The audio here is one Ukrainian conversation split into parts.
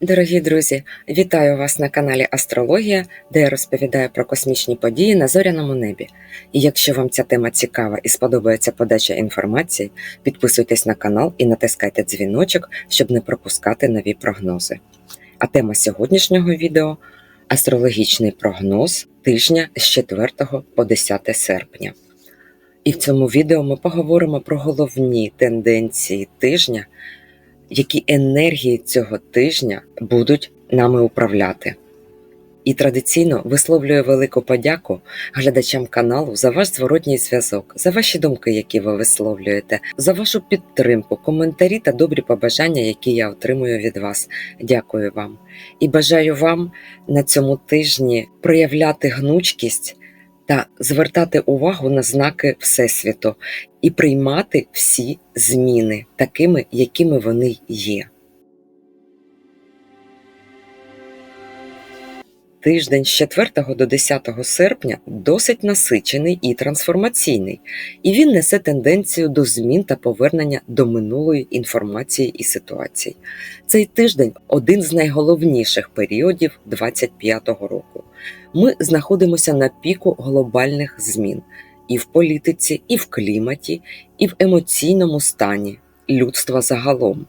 Дорогі друзі, вітаю вас на каналі Астрологія, де я розповідаю про космічні події на зоряному небі. І якщо вам ця тема цікава і сподобається подача інформації, підписуйтесь на канал і натискайте дзвіночок, щоб не пропускати нові прогнози. А тема сьогоднішнього відео астрологічний прогноз тижня з 4 по 10 серпня. І в цьому відео ми поговоримо про головні тенденції тижня які енергії цього тижня будуть нами управляти. І традиційно висловлюю велику подяку глядачам каналу за ваш зворотній зв'язок, за ваші думки, які ви висловлюєте, за вашу підтримку, коментарі та добрі побажання, які я отримую від вас. Дякую вам і бажаю вам на цьому тижні проявляти гнучкість та звертати увагу на знаки Всесвіту і приймати всі зміни такими, якими вони є. Тиждень з 4 до 10 серпня досить насичений і трансформаційний, і він несе тенденцію до змін та повернення до минулої інформації і ситуацій. Цей тиждень один з найголовніших періодів 25-го року. Ми знаходимося на піку глобальних змін і в політиці, і в кліматі, і в емоційному стані людства загалом.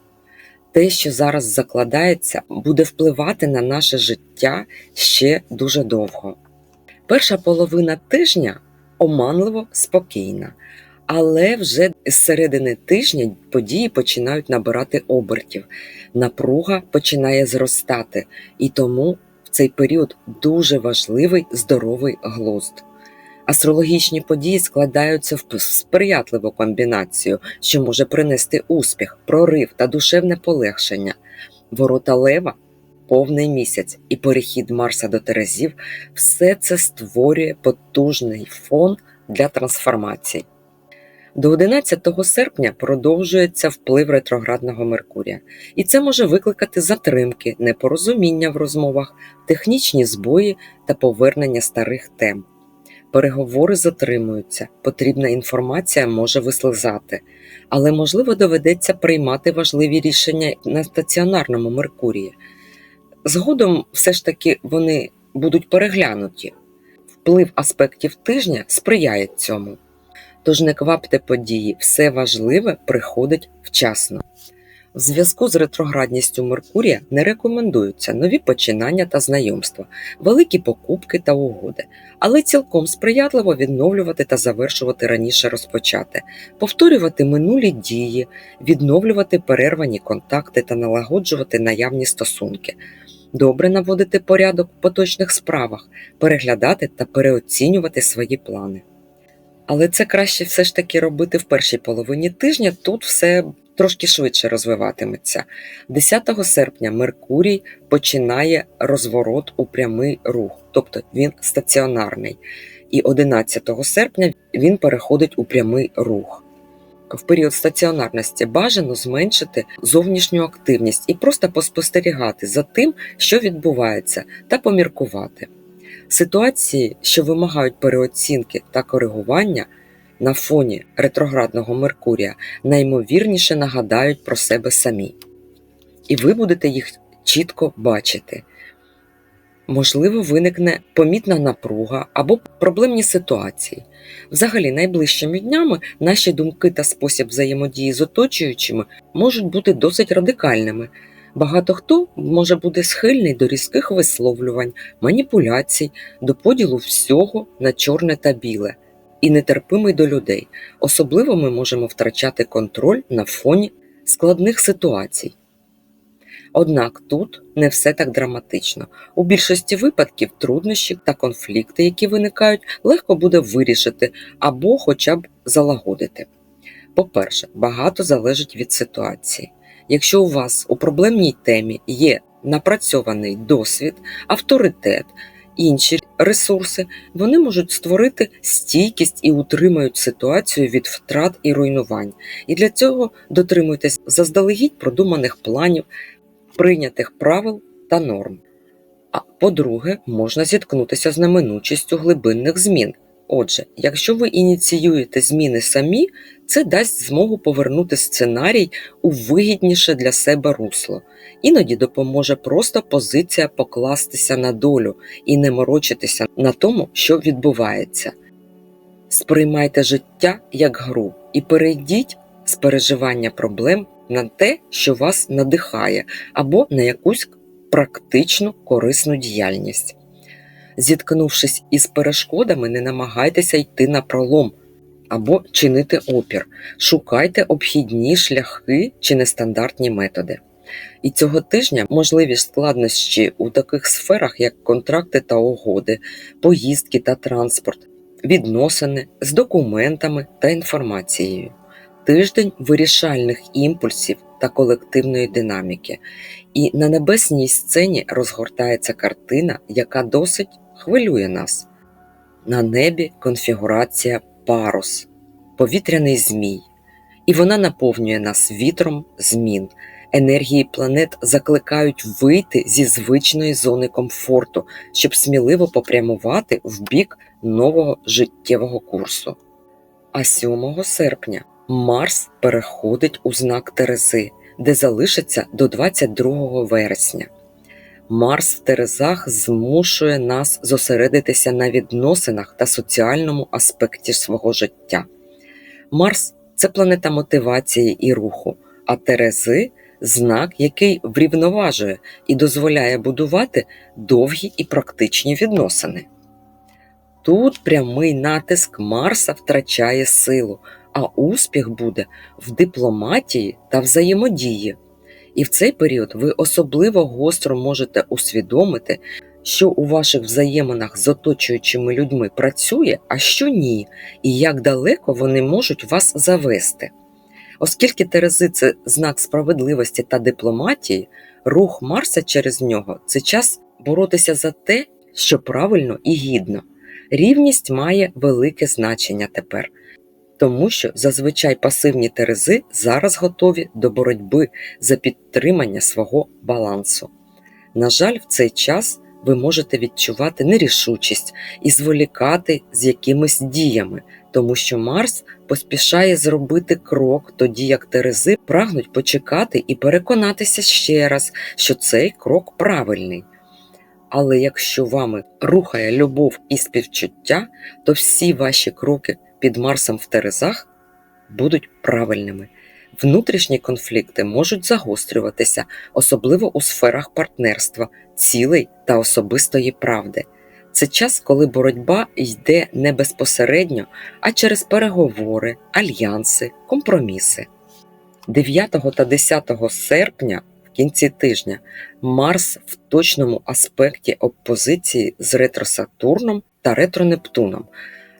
Те, що зараз закладається, буде впливати на наше життя ще дуже довго. Перша половина тижня оманливо спокійна, але вже з середини тижня події починають набирати обертів, напруга починає зростати, і тому в цей період дуже важливий здоровий глузд. Астрологічні події складаються в сприятливу комбінацію, що може принести успіх, прорив та душевне полегшення. Ворота Лева, повний місяць і перехід Марса до Терезів все це створює потужний фон для трансформації. До 11 серпня продовжується вплив ретроградного Меркурія, і це може викликати затримки, непорозуміння в розмовах, технічні збої та повернення старих тем. Переговори затримуються, потрібна інформація може вислизати, але можливо доведеться приймати важливі рішення на стаціонарному Меркурії. Згодом все ж таки вони будуть переглянуті. Вплив аспектів тижня сприяє цьому. Тож не квапте події, все важливе приходить вчасно. В зв'язку з ретроградністю Меркурія не рекомендуються нові починання та знайомства, великі покупки та угоди, але цілком сприятливо відновлювати та завершувати раніше розпочати, повторювати минулі дії, відновлювати перервані контакти та налагоджувати наявні стосунки. Добре наводити порядок в поточних справах, переглядати та переоцінювати свої плани. Але це краще все ж таки робити в першій половині тижня. Тут все трошки швидше розвиватиметься. 10 серпня Меркурій починає розворот у прямий рух, тобто він стаціонарний. І 11 серпня він переходить у прямий рух. В період стаціонарності бажано зменшити зовнішню активність і просто поспостерігати за тим, що відбувається, та поміркувати. Ситуації, що вимагають переоцінки та коригування, на фоні ретроградного Меркурія наймовірніше нагадають про себе самі. І ви будете їх чітко бачити. Можливо, виникне помітна напруга або проблемні ситуації. Взагалі, найближчими днями наші думки та спосіб взаємодії з оточуючими можуть бути досить радикальними. Багато хто може бути схильний до різких висловлювань, маніпуляцій, до поділу всього на чорне та біле і нетерпимий до людей. Особливо ми можемо втрачати контроль на фоні складних ситуацій. Однак тут не все так драматично. У більшості випадків труднощі та конфлікти, які виникають, легко буде вирішити або хоча б залагодити. По-перше, багато залежить від ситуації. Якщо у вас у проблемній темі є напрацьований досвід, авторитет, інші ресурси, вони можуть створити стійкість і утримають ситуацію від втрат і руйнувань. І для цього дотримуйтесь заздалегідь продуманих планів, прийнятих правил та норм. А по-друге, можна зіткнутися з неминучістю глибинних змін, Отже, якщо ви ініціюєте зміни самі, це дасть змогу повернути сценарій у вигідніше для себе русло. Іноді допоможе просто позиція покластися на долю і не морочитися на тому, що відбувається. Сприймайте життя як гру і перейдіть з переживання проблем на те, що вас надихає, або на якусь практичну корисну діяльність. Зіткнувшись із перешкодами, не намагайтеся йти на пролом або чинити опір. Шукайте обхідні шляхи чи нестандартні методи. І цього тижня можливі складнощі у таких сферах, як контракти та угоди, поїздки та транспорт, відносини з документами та інформацією, тиждень вирішальних імпульсів та колективної динаміки. І на небесній сцені розгортається картина, яка досить хвилює нас. На небі конфігурація парус, повітряний змій, і вона наповнює нас вітром змін. Енергії планет закликають вийти зі звичної зони комфорту, щоб сміливо попрямувати в бік нового життєвого курсу. А 7 серпня Марс переходить у знак Терези, де залишиться до 22 вересня. Марс в Терезах змушує нас зосередитися на відносинах та соціальному аспекті свого життя. Марс це планета мотивації і руху, а Терези знак, який врівноважує і дозволяє будувати довгі і практичні відносини. Тут прямий натиск Марса втрачає силу, а успіх буде в дипломатії та взаємодії. І в цей період ви особливо гостро можете усвідомити, що у ваших взаєминах з оточуючими людьми працює, а що ні, і як далеко вони можуть вас завести. Оскільки Терези це знак справедливості та дипломатії, рух Марса через нього це час боротися за те, що правильно і гідно. Рівність має велике значення тепер, тому що зазвичай пасивні Терези зараз готові до боротьби за підтримання свого балансу. На жаль, в цей час ви можете відчувати нерішучість і зволікати з якимись діями, тому що Марс поспішає зробити крок, тоді як Терези прагнуть почекати і переконатися ще раз, що цей крок правильний. Але якщо вами рухає любов і співчуття, то всі ваші кроки під Марсом в Терезах будуть правильними. Внутрішні конфлікти можуть загострюватися, особливо у сферах партнерства, цілей та особистої правди. Це час, коли боротьба йде не безпосередньо, а через переговори, альянси, компроміси. 9 та 10 серпня в кінці тижня Марс в точному аспекті опозиції з ретро-Сатурном та ретро-Нептуном,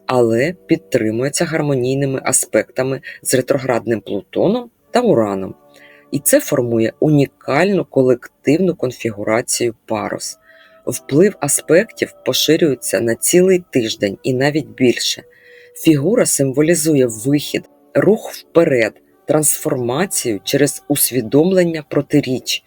але підтримується гармонійними аспектами з ретроградним Плутоном та Ураном. І це формує унікальну колективну конфігурацію парус. Вплив аспектів поширюється на цілий тиждень і навіть більше. Фігура символізує вихід, рух вперед, трансформацію через усвідомлення протиріч.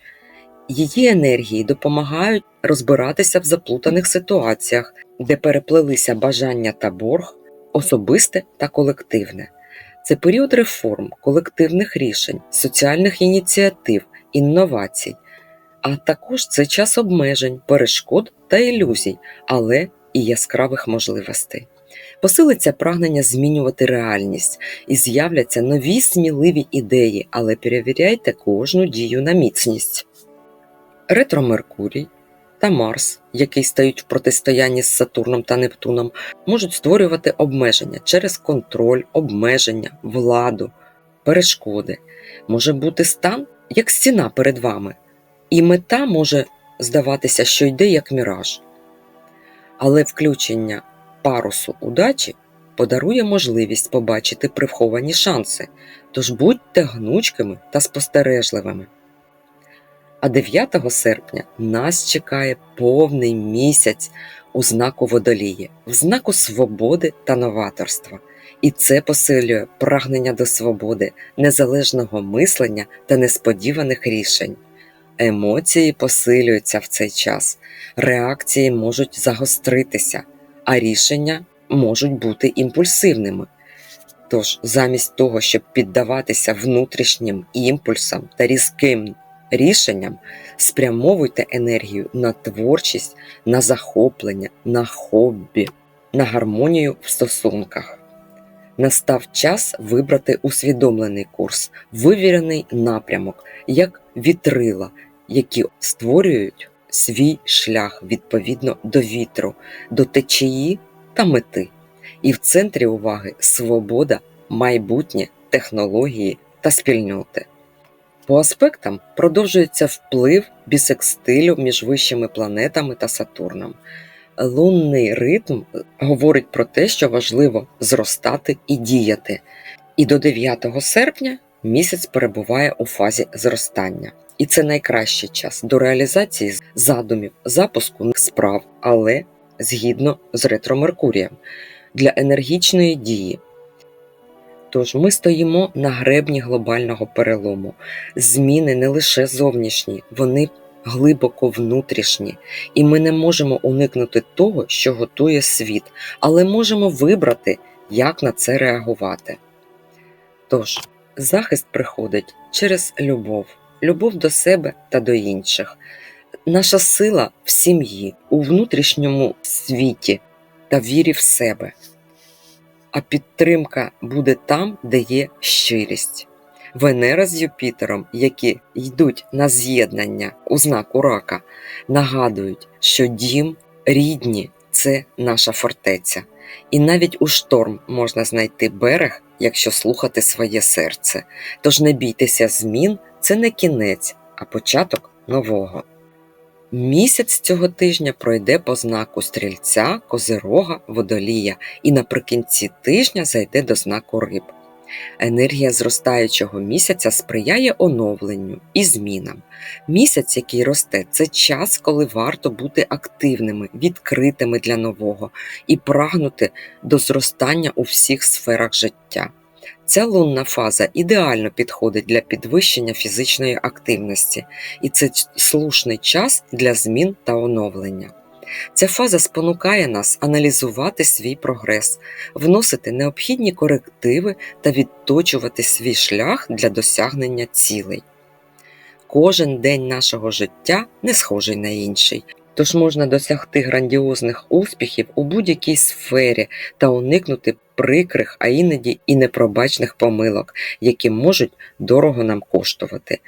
Її енергії допомагають розбиратися в заплутаних ситуаціях, де переплелися бажання та борг, особисте та колективне. Це період реформ, колективних рішень, соціальних ініціатив, інновацій, а також це час обмежень, перешкод та ілюзій, але і яскравих можливостей. Посилиться прагнення змінювати реальність і з'являться нові сміливі ідеї, але перевіряйте кожну дію на міцність. Ретро Меркурій та Марс, який стають в протистоянні з Сатурном та Нептуном, можуть створювати обмеження через контроль, обмеження, владу, перешкоди. Може бути стан як стіна перед вами, і мета може здаватися, що йде як міраж. Але включення парусу удачі подарує можливість побачити приховані шанси, тож будьте гнучкими та спостережливими. А 9 серпня нас чекає повний місяць у знаку водолії, в знаку свободи та новаторства. І це посилює прагнення до свободи, незалежного мислення та несподіваних рішень. Емоції посилюються в цей час, реакції можуть загостритися, а рішення можуть бути імпульсивними. Тож, замість того, щоб піддаватися внутрішнім імпульсам та різким рішенням, спрямовуйте енергію на творчість, на захоплення, на хобі, на гармонію в стосунках. Настав час вибрати усвідомлений курс, вивірений напрямок, як вітрила, які створюють свій шлях відповідно до вітру, до течії та мети. І в центрі уваги свобода, майбутнє, технології та спільноти. По аспектам продовжується вплив бісекстилю між вищими планетами та Сатурном. Лунний ритм говорить про те, що важливо зростати і діяти. І до 9 серпня місяць перебуває у фазі зростання. І це найкращий час до реалізації задумів, запуску справ, але згідно з ретро Меркурієм для енергічної дії. Тож ми стоїмо на гребні глобального перелому. Зміни не лише зовнішні, вони глибоко внутрішні, і ми не можемо уникнути того, що готує світ, але можемо вибрати, як на це реагувати. Тож, захист приходить через любов, любов до себе та до інших. Наша сила в сім'ї, у внутрішньому світі та вірі в себе. А підтримка буде там, де є щирість. Венера з Юпітером, які йдуть на з'єднання у знаку рака, нагадують, що дім рідні це наша фортеця. І навіть у шторм можна знайти берег, якщо слухати своє серце. Тож не бійтеся змін, це не кінець, а початок нового. Місяць цього тижня пройде по знаку стрільця, козирога, водолія і наприкінці тижня зайде до знаку риб. Енергія зростаючого місяця сприяє оновленню і змінам. Місяць, який росте, це час, коли варто бути активними, відкритими для нового і прагнути до зростання у всіх сферах життя. Ця лунна фаза ідеально підходить для підвищення фізичної активності, і це слушний час для змін та оновлення. Ця фаза спонукає нас аналізувати свій прогрес, вносити необхідні корективи та відточувати свій шлях для досягнення цілей. Кожен день нашого життя не схожий на інший, тож можна досягти грандіозних успіхів у будь-якій сфері та уникнути прикрих, а іноді і непробачних помилок, які можуть дорого нам коштувати.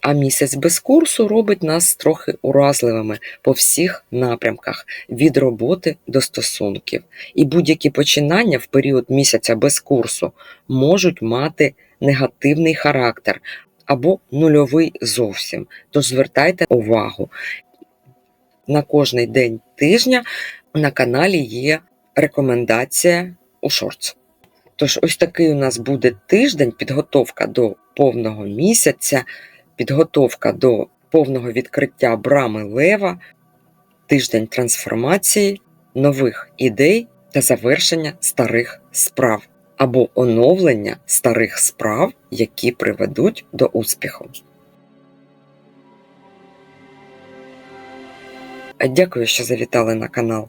А місяць без курсу робить нас трохи уразливими по всіх напрямках від роботи до стосунків. І будь-які починання в період місяця без курсу можуть мати негативний характер або нульовий зовсім. Тож звертайте увагу. На кожний день тижня на каналі є рекомендація у шортс. Тож, ось такий у нас буде тиждень, підготовка до повного місяця, підготовка до повного відкриття брами лева, тиждень трансформації, нових ідей та завершення старих справ або оновлення старих справ, які приведуть до успіху. Дякую, що завітали на канал.